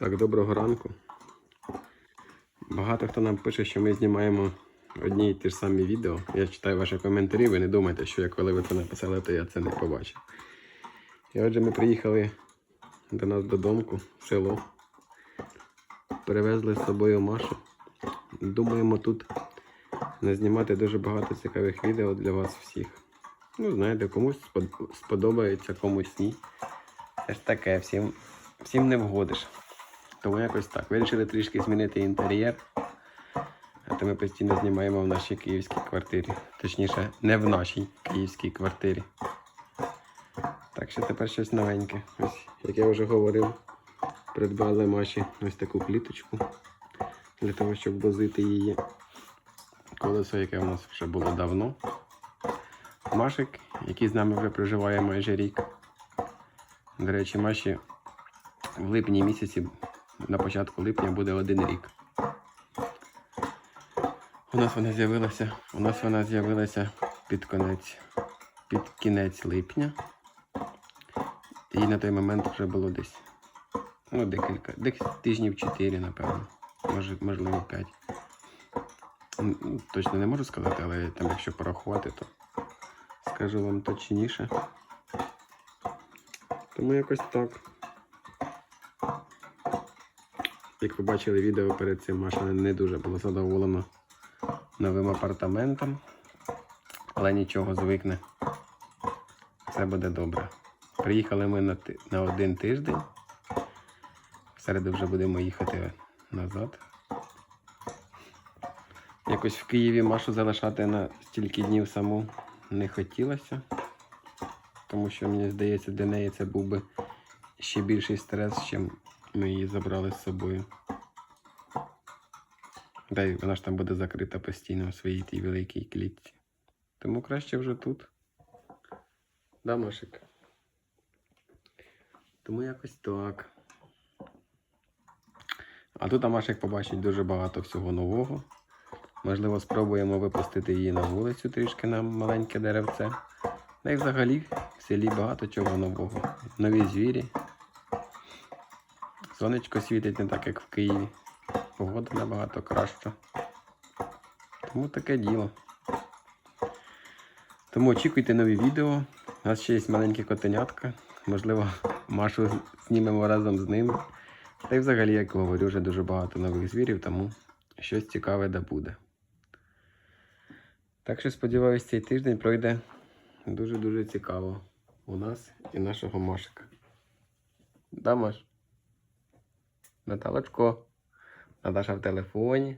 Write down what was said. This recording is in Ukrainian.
Так, доброго ранку. Багато хто нам пише, що ми знімаємо одні й ті ж самі відео. Я читаю ваші коментарі, ви не думайте, що я коли ви це написали, то я це не побачив. І отже, ми приїхали до нас додому, в село. Привезли з собою Машу. Думаємо тут назнімати дуже багато цікавих відео для вас всіх. Ну, знаєте, комусь сподобається, комусь ні. Це ж таке, всім, всім не вгодиш. Тому якось так. Вирішили трішки змінити інтер'єр. А то ми постійно знімаємо в нашій київській квартирі. Точніше, не в нашій київській квартирі. Так що тепер щось новеньке. Ось, як я вже говорив, придбали Маші ось таку пліточку для того, щоб возити її. Колесо, яке у нас вже було давно. Машик, який з нами вже проживає майже рік. До речі, Маші в липні місяці, на початку липня буде один рік. У нас вона з'явилася. У нас вона з'явилася під конець, під кінець липня. І на той момент вже було десь. Ну, декілька, десь тижнів 4, напевно. Може, можливо, 5. Точно не можу сказати, але там, якщо порахувати, то скажу вам точніше. Тому якось так. Як ви бачили відео перед цим, Маша не дуже була задоволена новим апартаментом. Але нічого звикне. Все буде добре. Приїхали ми на, на один тиждень. В середу вже будемо їхати назад. Якось в Києві Машу залишати на стільки днів саму не хотілося. Тому що, мені здається, для неї це був би ще більший стрес, чим ми її забрали з собою. Та й вона ж там буде закрита постійно у своїй тій великій клітці. Тому краще вже тут. Да, Машик? Тому якось так. А тут Машик побачить дуже багато всього нового. Можливо, спробуємо випустити її на вулицю трішки на маленьке деревце. Та й взагалі в селі багато чого нового. Нові звірі. Сонечко світить не так, як в Києві. Погода набагато краща. Тому таке діло. Тому очікуйте нові відео. У нас ще є маленьке котенятка. Можливо, Машу знімемо разом з ним. Та й взагалі, як говорю, вже дуже багато нових звірів, тому щось цікаве да буде. Так що сподіваюся, цей тиждень пройде дуже-дуже цікаво у нас і нашого Машика. Да, Маш? Наталочко. Наташа в телефоні.